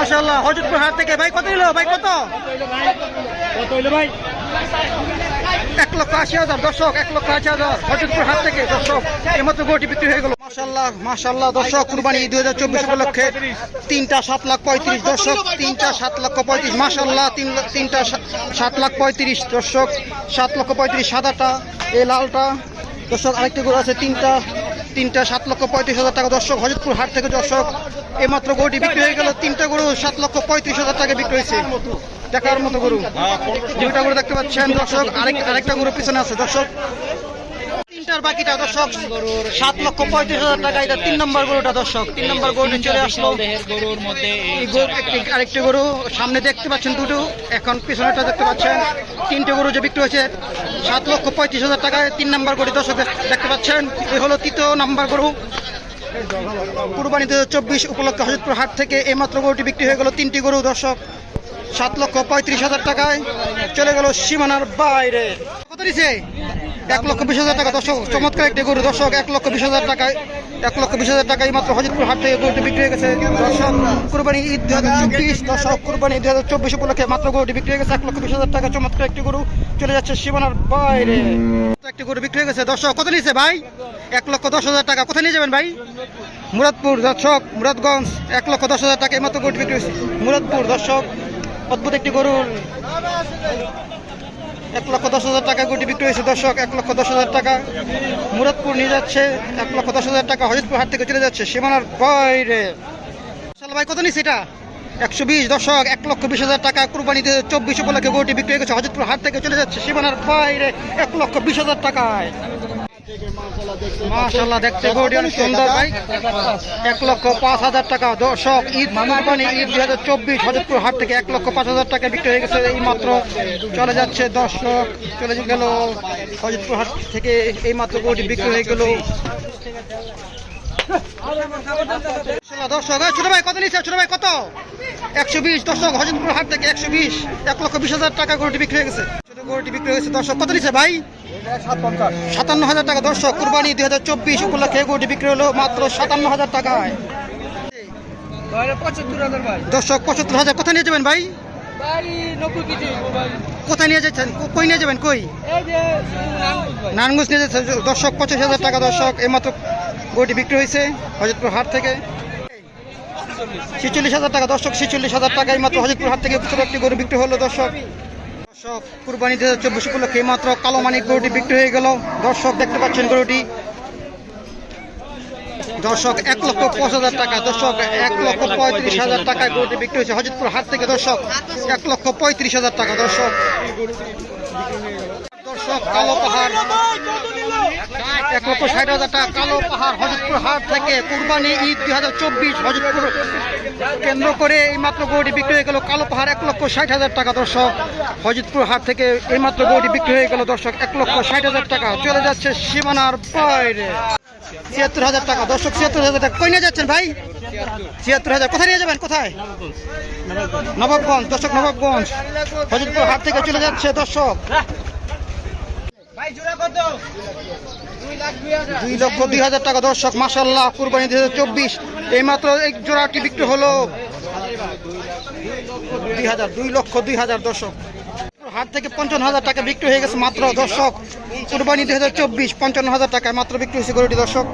মাশাল্লাহ হজরতপুর হাট থেকে ভাই কত নিল? ভাই কত? কত হইল ভাই? এক লক্ষ আশি হাজার দর্শক এক লক্ষ আশি হাজার হজরতপুর হাট থেকে দর্শক এইমাত্র গরুটি বিক্রি হয়ে গেল। মাশাল্লাহ মাশাল্লাহ দর্শক কুরবানি দুই হাজার চব্বিশ উপলক্ষে তিনটা সাত লাখ পঁয়ত্রিশ দর্শক তিনটা সাত লক্ষ পঁয়ত্রিশ মাশাল্লাহ তিন তিনটা সাত লাখ পঁয়ত্রিশ দর্শক সাত লক্ষ পঁয়ত্রিশ সাদাটা এই লালটা দর্শক আরেকটি গরু আছে তিনটা তিনটা সাত লক্ষ পঁয়ত্রিশ হাজার টাকা দর্শক, হজরতপুর হাট থেকে দর্শক, এইমাত্র গরুটি বিক্রি হয়ে গেল। তিনটা গরু সাত লক্ষ পঁয়ত্রিশ হাজার টাকা বিক্রি হয়েছে। দেখার মতো গরু। দুইটা গরু দেখতে পাচ্ছেন দর্শক, আরেক আরেকটা গরু পিছনে আছে। দর্শক তিনটার বাকিটা দর্শক, সাত লক্ষ পঁয়ত্রিশ হাজার টাকা। এটা তিন নম্বর গরুটা দর্শক। তিন নম্বর গরুটি চলে আসলো। গরুর মধ্যে আরেকটি গরু। সামনে দেখতে পাচ্ছেন দুটো। এখন পিছনেটা দেখতে পাচ্ছেন। তিনটে গরু যে বিক্রি হয়েছে, সাত লক্ষ পঁয়ত্রিশ হাজার টাকায় তিন নম্বর গরু দর্শক দেখ- দেখতে পাচ্ছেন। এই হলো তৃতীয় নাম্বার গরু। কুরবানি চব্বিশ উপলক্ষে হজরতপুর হাট থেকে এইমাত্র গরুটি বিক্রি হয়ে গেল তিনটি গরু দর্শক। সাত লক্ষ পঁয়ত্রিশ হাজার টাকায় চলে গেল সীমানার বাইরে। কত এক লক্ষ বিশ হাজার টাকা দর্শক, চমৎকার একটি গরু। দর্শক, এক লক্ষ বিশ হাজার টাকায়, এক লক্ষ বিশ হাজার টাকায় মাত্র হজরতপুর হাট থেকে গরুটি বিক্রি হয়ে গেছে। দর্শক, কুরবানি ঈদ দু হাজার চব্বিশ, দর্শক, কুরবানি দু হাজার চব্বিশ উপলক্ষে মাত্র গরুটি বিক্রি হয়ে গেছে। এক লক্ষ বিশ হাজার টাকা, চমৎকার একটি গরু চলে যাচ্ছে সীমানার বাইরে। একটি গরু বিক্রি হয়ে গেছে। দর্শক, কত নিয়েছে ভাই? এক লক্ষ দশ হাজার টাকা। কোথায় নিয়ে যাবেন ভাই? মুরাদপুর, দর্শক, মুরাদগঞ্জ। এক লক্ষ দশ হাজার টাকা এইমাত্র গরুটি বিক্রি হয়েছে। মুরাদপুর, দর্শক, অদ্ভুত একটি গরু এক লক্ষ দশ হাজার টাকা গরুটি বিক্রি হয়েছে, দর্শক, এক লক্ষ দশ হাজার টাকা মুরাদপুর নিয়ে যাচ্ছে, এক লক্ষ দশ হাজার টাকা হজরতপুর হাট থেকে চলে যাচ্ছে, সীমানার বাইরে। ভাই, কত নিচ্ছে এটা? একশো বিশ দশক এক লক্ষ বিশ হাজার টাকা কুরবানি চব্বিশ উপলক্ষে গোটি বিক্রি হয়ে গেছে হজরতপুর হাট থেকে চলে যাচ্ছে, সীমানার বাইরে, এক লক্ষ বিশ হাজার টাকায়। মাশাল্লাহ দেখতে গরুটি অনেক সুন্দর ভাই। এক লক্ষ পাঁচ হাজার টাকা। দর্শক, ঈদ কুরবানি, ঈদ দুই হাজার চব্বিশ, হজরতপুর হাট থেকে এক লক্ষ পাঁচ হাজার টাকা বিক্রি হয়ে গেছে এই মাত্র চলে যাচ্ছে দর্শক, চলে গেল হজরতপুর হাট থেকে এই মাত্র বিক্রি হয়ে গেল। দর্শক ছোট ভাই কত নিচ্ছে? ছোট ভাই কত? একশো বিশ। দর্শক, হজরতপুর হাট থেকে একশো বিশ, এক লক্ষ বিশ হাজার টাকা গরুটি বিক্রি হয়ে গেছে। গরুটি বিক্রি হয়ে গেছে। দর্শক, কত নিচ্ছে ভাই? সাতান্ন হাজার টাকা। দর্শক, কুরবানি দুই হাজার চব্বিশ উপলক্ষে গরুটি বিক্রি হলো মাত্র সাতান্ন হাজার টাকায়। দর্শক, পঁচাত্তর হাজার কোথায় নিয়ে যাবেন ভাই? কোথায় নিয়ে যাচ্ছেন? কই নিয়ে যাবেন? কই। নারায়ণগঞ্জ নিয়ে যাচ্ছেন। দর্শক, পঁচিশ হাজার টাকা। দর্শক, এইমাত্র গরুটি বিক্রি হয়েছে হজরতপুর হাট থেকে। ছেচল্লিশ হাজার টাকা। দর্শক, ছেচল্লিশ হাজার টাকা। এইমাত্র হজরতপুর হাট থেকে একটি গরু বিক্রি হলো। দর্শক দর্শক, কুরবানি দু হাজার চব্বিশ উপলক্ষে এইমাত্র কালো মানিক গরুটি বিক্রি হয়ে গেল। দর্শক, দেখতে পাচ্ছেন গরুটি। দর্শক, এক লক্ষ পাঁচ হাজার টাকা। দর্শক, এক লক্ষ পঁয়ত্রিশ হাজার টাকায় গরুটি বিক্রি হয়েছে হজরতপুর হাট থেকে। দর্শক, এক লক্ষ পঁয়ত্রিশ হাজার টাকা। দর্শক কালো পাহাড়। এক লক্ষ ষাট হাজার টাকা কালো পাহাড় হজরতপুর হাট থেকে কুরবানি ঈদ দুই হাজার চব্বিশ হজরতপুর কেন্দ্র করে এইমাত্র গরুটি বিক্রি হয়ে গেল। কালো পাহাড় এক লক্ষ ষাট হাজার টাকা, দর্শক। হজরতপুর হাট থেকে এইমাত্র গরুটি বিক্রি হয়ে গেল, দর্শক। এক লক্ষ ষাট হাজার টাকা চলে যাচ্ছে সীমানার বাইরে। ছিয়াত্তর হাজার টাকা, দর্শক, ছিয়াত্তর হাজার টাকা। কই নিয়ে যাচ্ছেন ভাই? ছিয়াত্তর হাজার। কোথায় নিয়ে যাবেন? কোথায়? নবাবগঞ্জ, দর্শক, নবাবগঞ্জ। হজরতপুর হাট থেকে চলে যাচ্ছে, দর্শক ভাই জোড়া কত দুই লাখ দুই হাজার দুই লক্ষ দুই হাজার টাকা দর্শক মাসাল্লাহ কুরবানি দুই হাজার চব্বিশ। এইমাত্র এক জোড়াটি বিক্রি হলো দুই হাজার, দুই লক্ষ দুই হাজার দর্শক। হাট থেকে পঞ্চান্ন হাজার টাকা বিক্রি হয়ে গেছে মাত্র দর্শক। কুরবানি দুই হাজার চব্বিশ, পঞ্চান্ন হাজার টাকায় মাত্র বিক্রি হয়েছে গরুটি দর্শক।